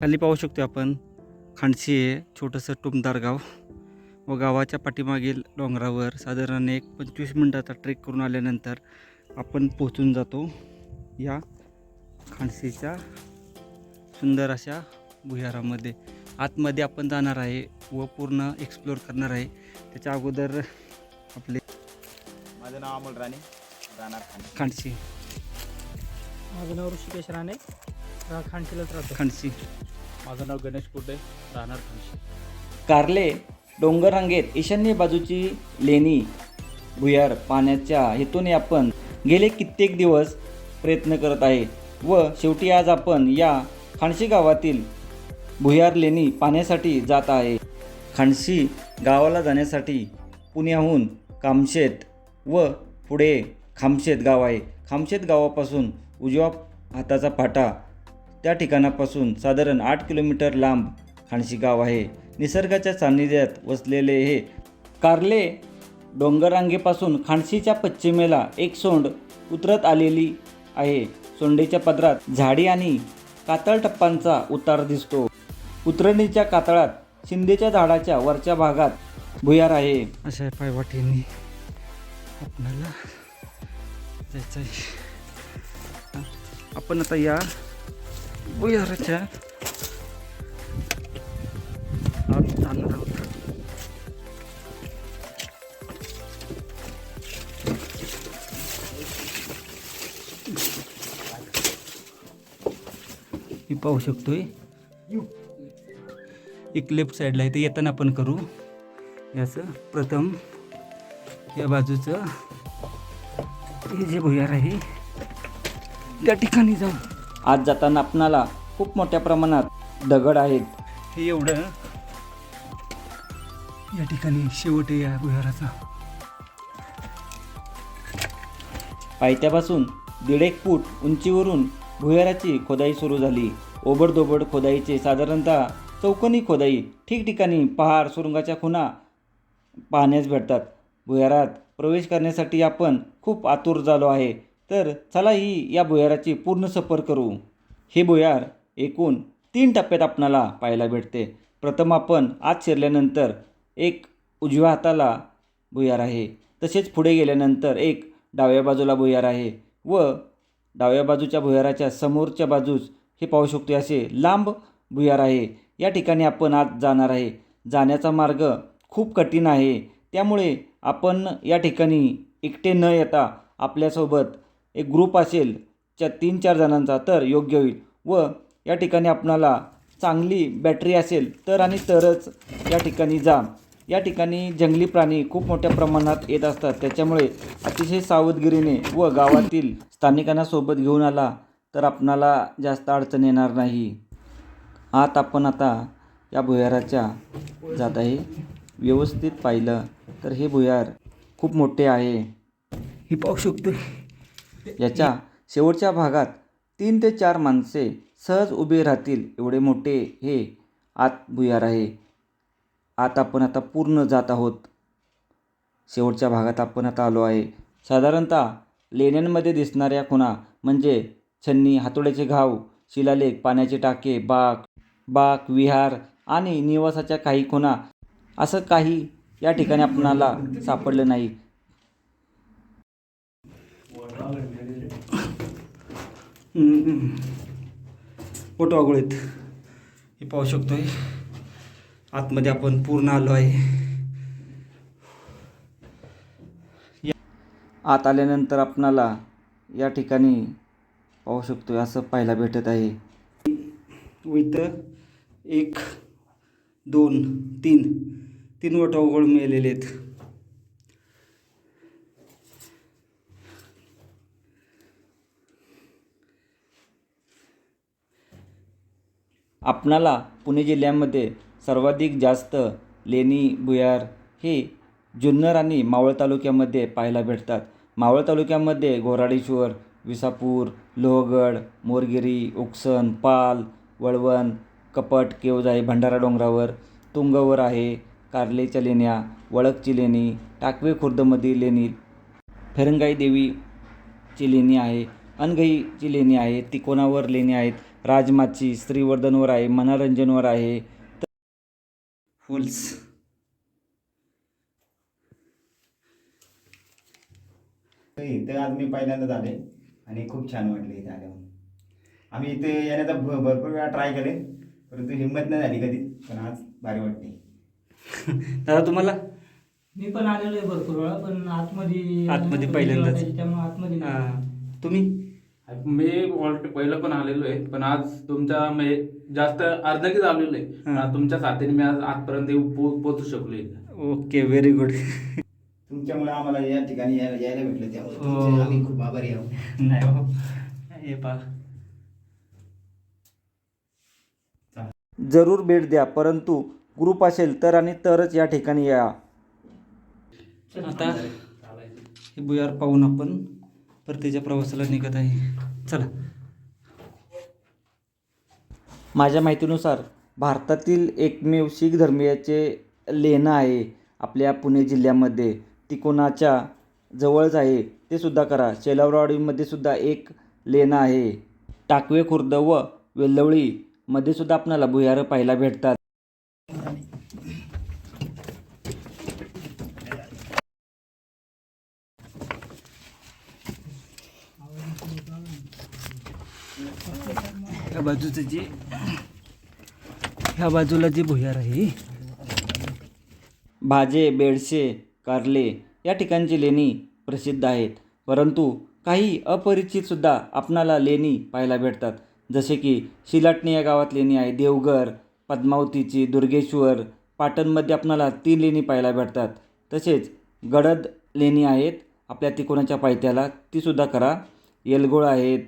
खाली पाहू शकतो आपण. खांडशी आहे छोटंसं टुमदार गाव. व गावाच्या पाठीमागील डोंगरावर साधारण एक पंचवीस मिनटाचा ट्रेक करून आल्यानंतर आपण पोचून जातो या खांडशीच्या सुंदर अशा भुयारामध्ये. आतमध्ये आपण जाणार आहे व पूर्ण एक्सप्लोअर करणार आहे. त्याच्या अगोदर आपले माझं नाव अमोल राणे राहणार खांडशी. माझं नाव ऋषिकेश राणे रा- खांडशीलाच राहतो. खांडशी. माझं नाव गणेश कुर्डे राहणार कारले डोंगर रांगेत ईशान्य बाजूची लेणी भुयार पाण्याच्या हेतूने आपण गेले कित्येक दिवस प्रयत्न करत आहे व शेवटी आज आपण या खाणशी गावातील भुयार लेणी पाण्यासाठी जात आहे. खाणशी गावाला जाण्यासाठी पुण्याहून कामशेत व पुढे खामशेत गाव आहे. खामशेत गावापासून उजव्या हाताचा फाटा त्या ठिकाणापासून साधारण आठ किलोमीटर लांब खाणशी गाव आहे. निसर्गाच्या सान्निध्यात वसलेले हे कारले डोंगररांगेपासून खाणशीच्या पश्चिमेला एक सोंड उतरत आलेली आहे. सोंडेच्या पदरात झाडी आणि कातळ टप्पांचा उतार दिसतो. उतरणीच्या कातळात शिंदेच्या झाडाच्या वरच्या भागात भुयार आहे. अशा पायवाटींनी आपल्याला जायचं आहे आपण आता या भुयाराच्या ah, मी पाहू शकतोय. एक लेफ्ट साईडला आहे ते येताना आपण करू. याचं प्रथम या बाजूचं हे जे भुयार आहे त्या ठिकाणी जाऊ. आज जाताना आपणाला खूप मोठ्या प्रमाणात दगड आहेत. हे एवढं. या ठिकाणी शेवट आहे या भुयाराचा पायथ्यापासून दीड एक फूट उंचीवरून भुयाराची खोदाई सुरू झाली. ओबडधोबड खोदाईचे साधारणतः चौकोनी खोदाई ठिकठिकाणी पहाड सुरुंगाच्या खुणा पाहण्यास भेटतात. भुयारात प्रवेश करण्यासाठी आपण खूप आतुर झालो आहे. तर चला ही या भुयाराची पूर्ण सफर करू. हे भुयार एकूण तीन टप्प्यात आपणाला पाहायला भेटते. प्रथम आपण आत शिरल्यानंतर एक उजव्या हाताला भुयार आहे. तसेच पुढे गेल्यानंतर एक डाव्या बाजूला भुयार आहे व डाव्या बाजूच्या भुयाराच्या समोरच्या बाजूस हे पाहू शकतो असे लांब भुयार आहे. या ठिकाणी आपण आत जाणार आहे. जाण्याचा मार्ग खूप कठीण आहे. त्यामुळे आपण या ठिकाणी एकटे न येता आपल्यासोबत एक ग्रुप असेल च्या तीन चार जणांचा तर योग्य होईल. व या ठिकाणी आपणाला चांगली बॅटरी असेल तर आणि तरच या ठिकाणी जा. या ठिकाणी जंगली प्राणी खूप मोठ्या प्रमाणात येत असतात. त्याच्यामुळे अतिशय सावधगिरीने व गावातील स्थानिकांना सोबत घेऊन आला तर आपणाला जास्त अडचण येणार नाही. आत आपण आता या भुयाराच्या जात आहे व्यवस्थित पाहिलं तर हे भुयार खूप मोठे आहे. हे पाहू शकतो याच्या शेवटच्या भागात तीन ते चार माणसे सहज उभे राहतील एवढे मोठे हे आत भुयार आहे. आत आपण आता पूर्ण जात आहोत. शेवटच्या भागात आपण आता आलो आहे. साधारणतः लेण्यांमध्ये दिसणाऱ्या खुणा म्हणजे छन्नी हातोड्याचे घाव शिलालेख पाण्याचे टाके बाक बाक विहार आणि निवासाच्या काही खुणा असं काही या ठिकाणी आपणाला सापडलं नाही. मोठं आगोळीत हे पाहू शकतोय. आतमध्ये आपण पूर्ण आलो आहे. आत आल्यानंतर आपणाला या ठिकाणी पाहू शकतो असं पाहायला भेटत आहे. विथ एक दोन तीन तीन वटावगळ मिळालेले आहेत. आपणाला पुणे जिल्ह्यामध्ये सर्वाधिक जास्त लेणी भुयार हे जुन्नर आणि मावळ तालुक्यामध्ये पाहायला भेटतात. मावळ तालुक्यामध्ये घोराडेश्वर विसापूर लोहगड मोरगिरी उकसन पाल वळवण कपट केवज आहे भंडारा डोंगरावर तुंगवर आहे कारलेच्या लेण्या वळकची लेणी टाकवे खुर्दमधील लेणी फेरंगाई देवीची लेणी आहे अनघईची लेणी आहे तिकोणावर लेणी आहेत राजमाची स्त्रीवर्धनवर आहे मनोरंजनवर आहे फुल्स इथं आज मी पहिल्यांदाच आले आणि खूप छान वाटले इथे आल्यावर आम्ही इथे येण्याचा भ- भरपूर वेळा ट्राय केले परंतु हिंमत नाही झाली कधी पण आज भारी वाटते दादा तुम्हाला मी पण आलेलो आहे भरपूर वेळा पण आतमध्ये आतमध्ये पहिल्यांदाच. त्यामुळे आतमध्ये. हां. तुम्ही मी ऑल्ट पहिलं पण आलेलो आहे पण आज तुमच्या म्हणजे जास्त अर्धा की आलेलो आहे. हा. तुमच्या साथीने मी आज आजपर्यंत पोहोचू शकलो इथं. ओके व्हेरी गुड तुमच्यामुळे आम्हाला या ठिकाणी यायला भेटलं त्यामुळे हो. आम्ही खूप आभारी आहोत. नाही हो. हे पा जरूर भेट द्या परंतु ग्रुप असेल तर आणि तरच या ठिकाणी या. आता हे भुयार पाहून आपण. परतीच्या प्रवासाला निघत आहे. चला. माझ्या माहितीनुसार भारतातील एकमेव शीख धर्मीयाचे लेणं आहे आपल्या पुणे जिल्ह्यामध्ये. ती कोणाच्या जवळच आहे. ते सुद्धा करा. शेलावरवाडीमध्ये सुद्धा एक लेणं आहे. टाकवे खुर्द व वेल्लवळीमध्ये सुद्धा आपणाला भुयारं पाहायला भेटतात. ह्या बाजूचं जे ह्या बाजूला जे भुयार आहे भाजे बेडशे कारले या ठिकाणची लेणी प्रसिद्ध आहेत. परंतु काही अपरिचितसुद्धा आपणाला लेणी पाहायला भेटतात. जसे की शिलाटणी या गावात लेणी आहे. देवघर पद्मावतीची दुर्गेश्वर पाटणमध्ये आपणाला तीन लेणी पाहायला भेटतात. तसेच गडद लेणी आहेत. आपल्या तिकोणाच्या पायथ्याला तीसुद्धा करा. येलगोळ आहेत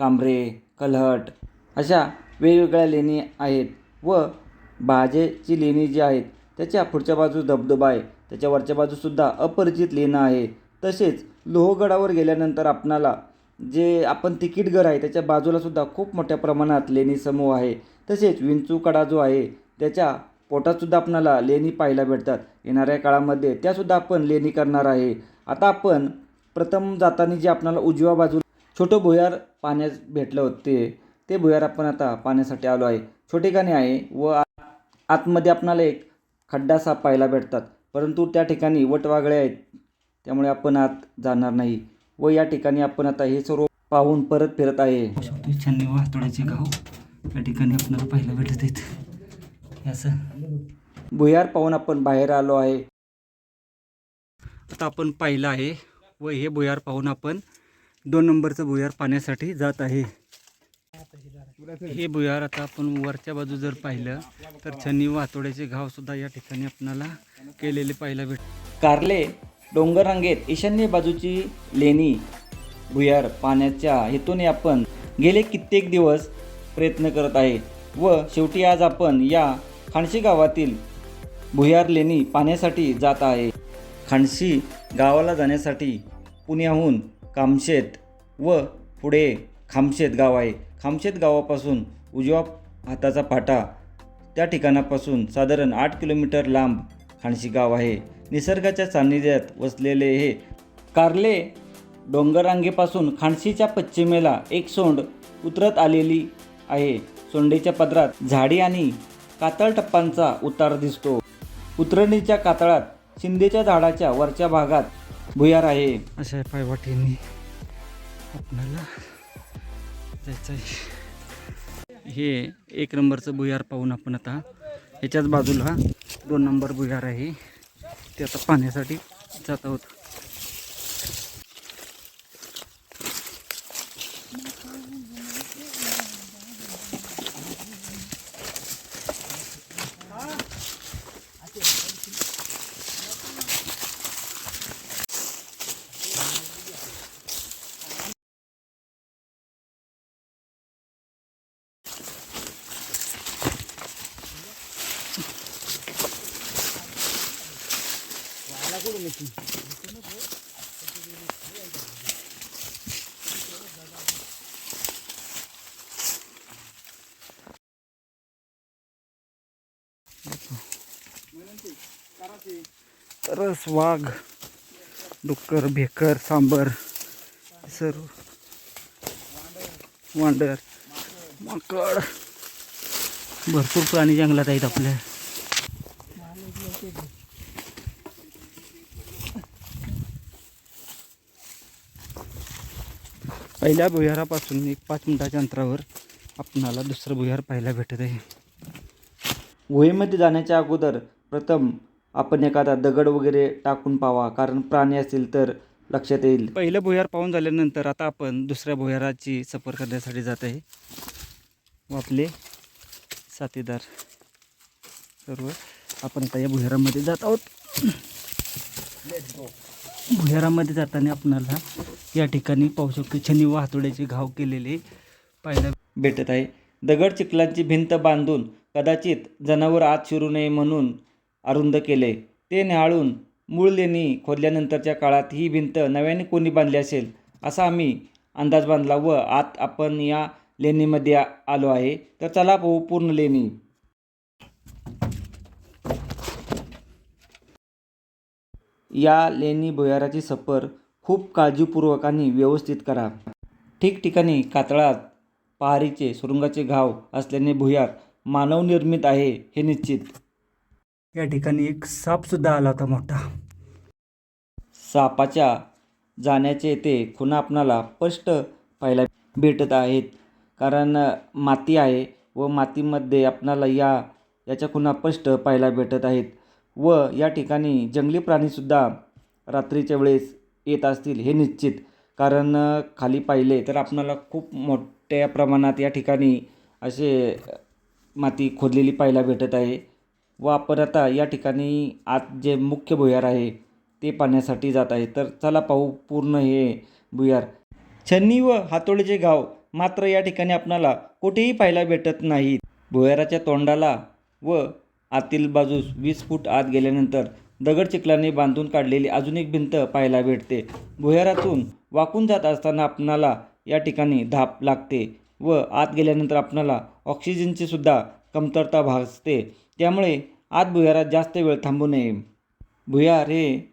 कांबरे कलहट अशा वेगवेगळ्या लेणी आहेत व भाजेची लेणी जी आहेत त्याच्या पुढच्या बाजूस धबधबा आहे. त्याच्या वरच्या बाजूसुद्धा अपरिचित लेणं आहे. तसेच लोहगडावर गेल्यानंतर आपणाला जे आपण तिकीटघर आहे त्याच्या बाजूलासुद्धा खूप मोठ्या प्रमाणात लेणी समूह आहे. तसेच विंचूकडा जो आहे त्याच्या पोटातसुद्धा आपणाला लेणी पाहायला भेटतात. येणाऱ्या काळामध्ये त्यासुद्धा आपण लेणी करणार आहे. आता आपण प्रथम जाताना जे आपणाला उजव्या बाजूला छोटं भुयार पाण्यास भेटलं होते. ते भुयार आपण आता पाण्यासाठी आलो आहे. छोटे गाणे आहे व आतमध्ये आपणाला एक खड्डा साप पाहायला भेटतात. परंतु त्या ठिकाणी वटवागळे आहेत. त्यामुळे आपण आत जाणार नाही व या ठिकाणी आपण आता हे सर्व पाहून परत फिरत आहे. छान वाहतोड्याचे गाव. या ठिकाणी आपल्याला पाहायला भेटत आहेत. हे असं. भुयार पाहून आपण बाहेर आलो आहे. आता आपण पाहिलं आहे व हे भुयार पाहून आपण दोन नंबरचं भुयार पाण्यासाठी जात आहे. हे भुयार आता आपण वरच्या बाजू जर पाहिलं तर छन्नी वातोड्याचे घाव सुद्धा या ठिकाणी आपणाला केलेले पाहायला भेट कारले डोंगररांगेत ईशान्य बाजूची लेणी भुयार पाण्याच्या हेतूने आपण गेले कित्येक दिवस प्रयत्न करत आहे. व शेवटी आज आपण या खाणशी गावातील भुयार लेणी पाण्यासाठी जात आहे. खाणशी गावाला जाण्यासाठी पुण्याहून कामशेत व पुढे खामशेत गाव आहे. खामशेत गावापासून उजवा हाताचा फाटा त्या ठिकाणापासून साधारण आठ किलोमीटर लांब खाणशी गाव आहे. निसर्गाच्या सान्निध्यात वसलेले हे कारले डोंगररांगेपासून खाणशीच्या पश्चिमेला एक सोंड उतरत आलेली आहे. सोंडेच्या पदरात झाडी आणि कातळ टप्पांचा उतार दिसतो. उतरणीच्या कातळात शिंदेच्या झाडाच्या वरच्या भागात भुयार आहे. अशा पायवाटीने आपल्याला जायचं आहे हे एक नंबरचं भुयार पाहून आपण आता ह्याच्याच बाजूला दोन नंबर भुयार आहे. ते आता पाण्यासाठी जात आहोत. रस वाघ डुक्कर भेकर सांबर सर्व वांडर माकड. भरपूर प्राणी जंगलात आहेत आपल्या. पहिल्या भुयारापासून एक पाच मिनिटाच्या अंतरावर आपणाला दुसरं भुयार पाहायला भेटत आहे. गुहेमध्ये जाण्याच्या अगोदर प्रथम आपण एखादा दगड वगैरे टाकून पावा कारण प्राणी असेल तर लक्षात येईल. पहिलं भुयार पाहून झाल्यानंतर आता आपण दुसऱ्या भुयाराची सफर करण्यासाठी जात आहे. व आपले साथीदार सर्व आपण आता या भुयारामध्ये जात आहोत. भुयारामध्ये जाताना आपणाला या ठिकाणी पाहू शकतो छनी व हातोड्याचे घाव केलेले पाहायला भेटत आहे. दगड चिखलांची भिंत बांधून कदाचित जनावर आत शिरू नये म्हणून अरुंद केले. ते न्याहाळून मूळ लेणी खोदल्यानंतरच्या काळात ही भिंत नव्याने कोणी बांधली असेल असा आम्ही अंदाज बांधला व आत आपण या लेणीमध्ये आलो आहे तर चला पाहू पूर्ण लेणी. या लेणी भुयाराची सफर खूप काळजीपूर्वक आणि व्यवस्थित करा. ठिकठिकाणी कातळात पहारीचे सुरुंगाचे घाव असल्याने भुयार मानवनिर्मित आहे हे निश्चित. या ठिकाणी एक सापसुद्धा आला होता मोठा. सापाच्या जाण्याचे ते खुणा आपणाला स्पष्ट पाहायला भेटत आहेत. कारण माती आहे व मातीमध्ये आपणाला या याच्या खुणा स्पष्ट पाहायला भेटत आहेत. व या ठिकाणी जंगली प्राणीसुद्धा रात्रीच्या वेळेस येत असतील हे निश्चित. कारण खाली पाहिले तर आपणाला खूप मोठ्या प्रमाणात या ठिकाणी असे माती खोदलेली पाहायला भेटत आहे. व आपण आता या ठिकाणी आत जे मुख्य भुयार आहे ते पाहण्यासाठी जात आहे. तर चला पाहू पूर्ण हे भुयार. छन्नी व हातोळीचे गाव मात्र या ठिकाणी आपणाला कुठेही पाहायला भेटत नाहीत. भुयाराच्या तोंडाला व आतील बाजूस वीस फूट आत गेल्यानंतर दगड चिखलाने बांधून काढलेली अजून एक भिंत पाहायला भेटते. भुयारातून वाकून जात असताना आपणाला या ठिकाणी धाप लागते व आत गेल्यानंतर आपणाला ऑक्सिजनची सुद्धा कमतरता भासते. त्यामुळे आत भुयारात जास्त वेळ थांबू नये. भुयार हे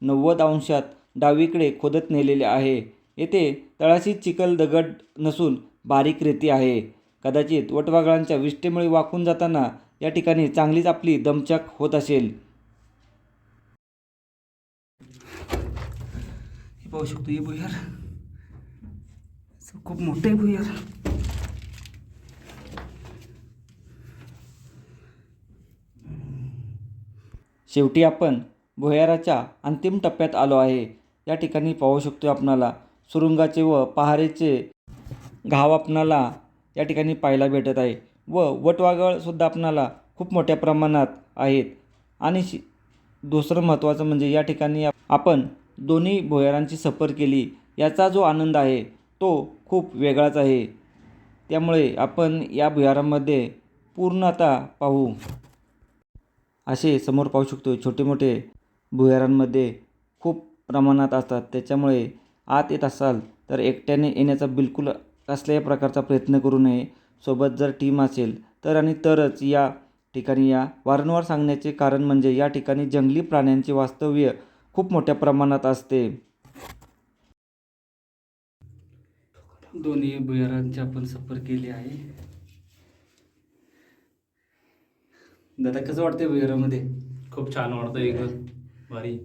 नव्वद अंशात डावीकडे खोदत नेलेले आहे. येथे तळाशी चिखल दगड नसून बारीक रेती आहे. कदाचित वटवागळांच्या विष्ठेमुळे वाकून जाताना या ठिकाणी चांगलीच आपली दमछाक होत असेल. हे पाहू शकतो हे भुयार. असं खूप मोठं आहे भुयार. शेवटी आपण भुयाराच्या अंतिम टप्प्यात आलो आहे. या ठिकाणी पाहू शकतो आपणाला सुरुंगाचे व पहारेचे घाव आपणाला या ठिकाणी पाहायला भेटत आहे व वटवागळसुद्धा आपणाला खूप मोठ्या प्रमाणात आहेत. आणि शि दुसरं महत्त्वाचं म्हणजे या ठिकाणी आपण दोन्ही भुयारांची सफर केली याचा जो आनंद आहे तो खूप वेगळाच आहे. त्यामुळे आपण या भुयारामध्ये पूर्ण आता पाहू. असे समोर पाहू शकतो छोटे मोठे भुयारांमध्ये खूप प्रमाणात असतात. त्याच्यामुळे आत येत असाल तर एकट्याने येण्याचा बिलकुल कसल्याही प्रकारचा प्रयत्न करू नये. सोबत जर टीम असेल तर आणि तरच या ठिकाणी या. वारंवार सांगण्याचे कारण म्हणजे या ठिकाणी जंगली प्राण्यांचे वास्तव्य खूप मोठ्या प्रमाणात असते. दोन्ही भुयारांची आपण सफर केली आहे. दादा कसं वाटतंय भुयारामध्ये खूप छान वाटतं एकदम भारी.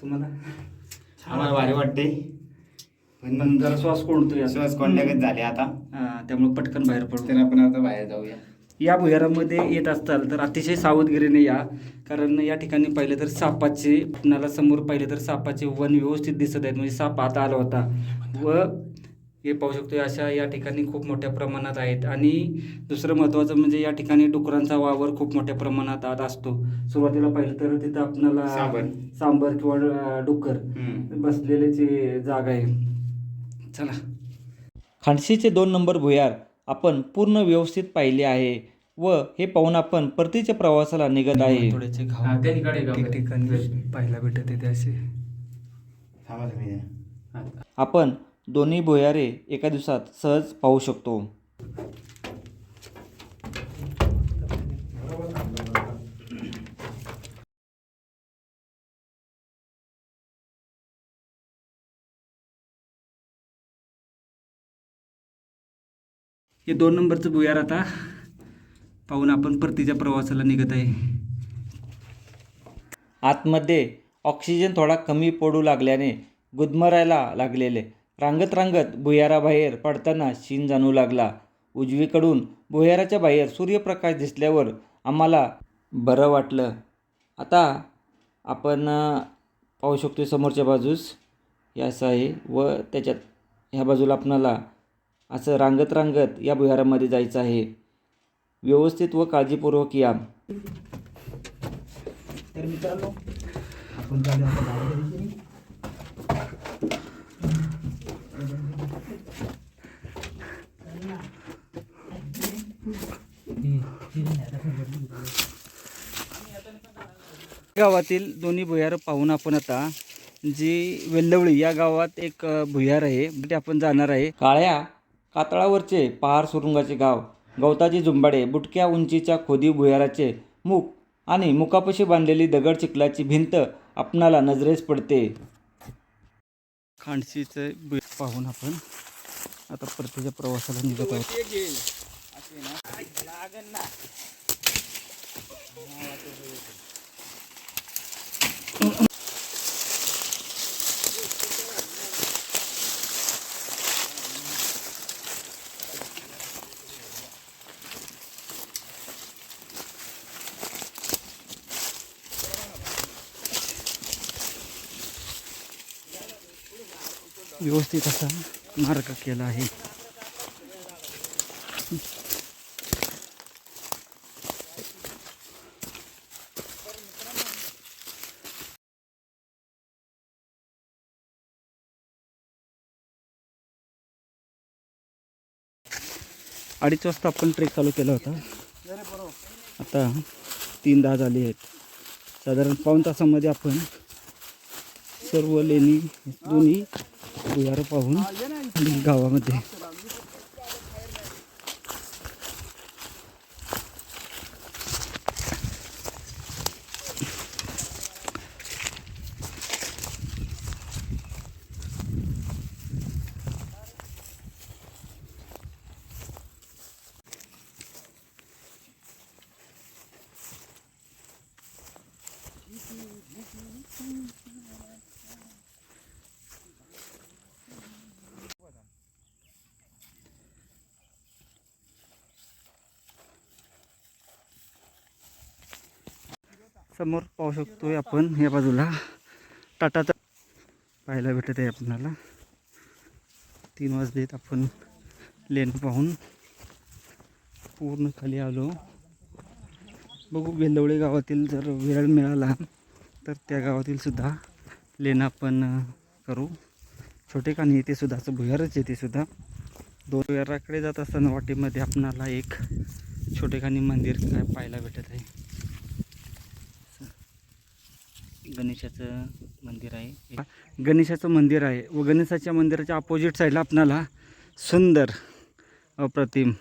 तुम्हाला? आम्हाला भारी वाटते पण पण जरा श्वास कोणतोय आता. श्वास कोंडल्यागत झाले आता. हा, त्यामुळे पटकन बाहेर पडतो तर आपण आता बाहेर जाऊया. या भुयारामध्ये येत असताल तर अतिशय सावधगिरीने या कारण या ठिकाणी पाहिलं तर सापाचे आपणाला समोर पाहिलं तर सापाचे वन व्यवस्थित दिसत आहेत. म्हणजे साप आता आला होता. व हे पाहू शकतो अशा या ठिकाणी खूप मोठ्या प्रमाणात आहेत आणि दुसरं महत्त्वाचं म्हणजे या ठिकाणी डुकरांचा वावर खूप मोठ्या प्रमाणात आत असतो सुरुवातीला पाहिलं तर तिथं आपणाला सांबर. सांबर किंवा डुक्कर. बसलेल्याची जागा आहे चला खांडशीचे दोन नंबर भुयार आपण पूर्ण व्यवस्थित पाहिले आहे व हे पाहून आपण परतीच्या प्रवासाला निघत आहे घाव ठिकाणी. ठिकठिकाणी पाहायला भेटत येते असे. आपण दोन्ही भुयारे एका दिवसात सहज पाहू शकतो. हे दोन नंबरचं भुयार आता पाहून आपण परतीच्या प्रवासाला निघत आहे. आतमध्ये ऑक्सिजन थोडा कमी पडू लागल्याने गुदमरायला लागलेले. रांगत रांगत भुयाराबाहेर पडताना शीन जाणू लागला. उजवीकडून भुयाराच्या बाहेर सूर्यप्रकाश दिसल्यावर आम्हाला बरं वाटलं. आता आपण पाहू शकतो समोरच्या बाजूस. हे असं आहे व त्याच्यात ह्या बाजूला आपणाला असं रांगत रांगत या भुयारामध्ये जायचं आहे. व्यवस्थित व काळजीपूर्वक या. तर मित्रांनो आपण चालू आता गावाच्या दिशेने. गावातील दोन्ही भुयारं पाहून आपण आता जी वेल्लवळी या गावात एक भुयार आहे ते आपण जाणार आहे. काळ्या कातळावरचे पहार सुरुंगाचे गाव गवताची जुंबाडे बुटक्या उंचीच्या खोदी भुयाराचे मुख आणि मुखापाशी बांधलेली दगड चिखलाची भिंत आपणाला नजरेस पडते. खांडशीचं पाहून आपण आता परतीच्या प्रवासाला निघत आहोत व्यवस्थित असा मार्ग केला आहे. अडीच वाजता आपण ट्रेक चालू केला होता. आता तीन दहा झाली आहेत. साधारण पाऊण तासामध्ये आपण सर्व लेणी दोन्ही भुयारं पाहून गावामध्ये. समोर पाहू शकतोय आपण. या बाजूला टाटाचा पाहायला भेटत आहे आपणाला. तीन वाजलेत आपण लेन पाहून. पूर्ण खाली आलो. बघू बेलवळे गावातील जर वेळ मिळाला तर त्या गावातील सुद्धा लेन आपण करू. छोटे कानी येते सुद्धा असं भुयारच येते सुद्धा. दोन भुयाराकडे जात असताना वाटेमध्ये आपणाला एक छोटेखानी मंदिर काय पाहायला भेटत आहे. गणेशाचं मंदिर आहे. गणेशाचं मंदिर आहे व गणेशाच्या मंदिराच्या अपोजिट साईडला आपणाला सुंदर अप्रतिम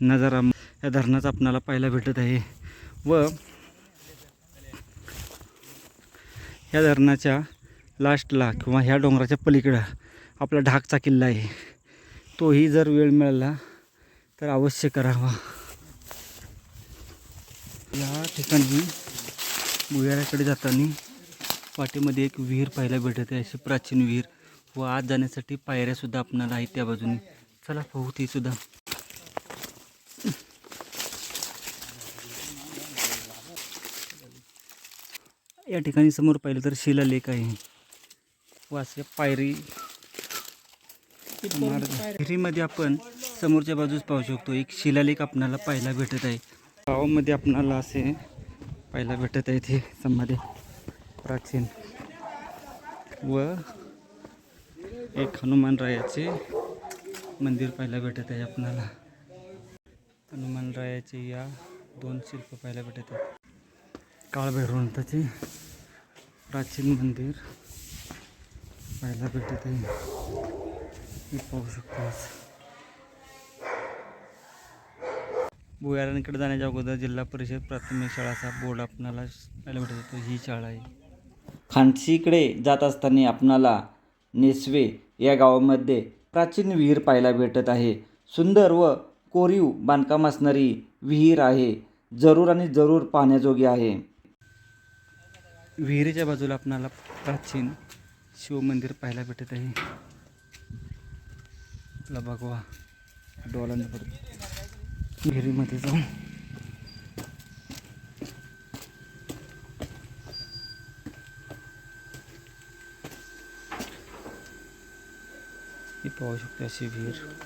नजारा या धरणाचा आपणाला पाहायला भेटत आहे. व ह्या धरणाच्या लास्टला किंवा ह्या डोंगराच्या पलीकडं आपला ढाकचा किल्ला आहे. तोही जर वेळ मिळाला तर अवश्य करावा. या ठिकाणी भुयाराकडे जाताना वाटेमध्ये एक विहीर पाहायला भेटत आहे अशी प्राचीन विहीर. व आत जाण्यासाठी पायऱ्यासुद्धा आपणाला आहेत त्या बाजूने. चला पाहू ती सुद्धा. या ठिकाणी समोर पाहिलं तर शिलालेख आहे. व असे पायरी मार्ग. विहिरीमध्ये आपण समोरच्या बाजूस पाहू शकतो. एक शिलालेख आपणाला पाहायला भेटत आहे. गावामध्ये आपणाला असे पाहायला भेटत आहे इथे समाधी प्राचीन. व एक हनुमानरायाचे मंदिर पाहायला भेटत आहे आपणाला हनुमानरायाचे या दोन शिल्प पाहायला भेटत आहेत. काळभैरवंताचे प्राचीन मंदिर पाहायला भेटत आहे. हे पाहू शकतो आज. भुयारांकडे जाण्याच्या अगोदर जिल्हा परिषद प्राथमिक शाळाचा बोर्ड आपणाला पाहायला भेटत होतो ही शाळा आहे. खांडशीकडे जात असताना आपणाला नेसवे या गावामध्ये प्राचीन विहीर पाहायला भेटत आहे. सुंदर व कोरीव बांधकाम असणारी विहीर आहे. जरूर आणि जरूर पाहण्याजोगी आहे. विहिरीच्या बाजूला आपणाला प्राचीन शिवमंदिर पाहायला भेटत आहे. आपला भगवा डोळ्यांना विहिरीमध्ये जाऊन ही पाहू शकतो अशी विहीर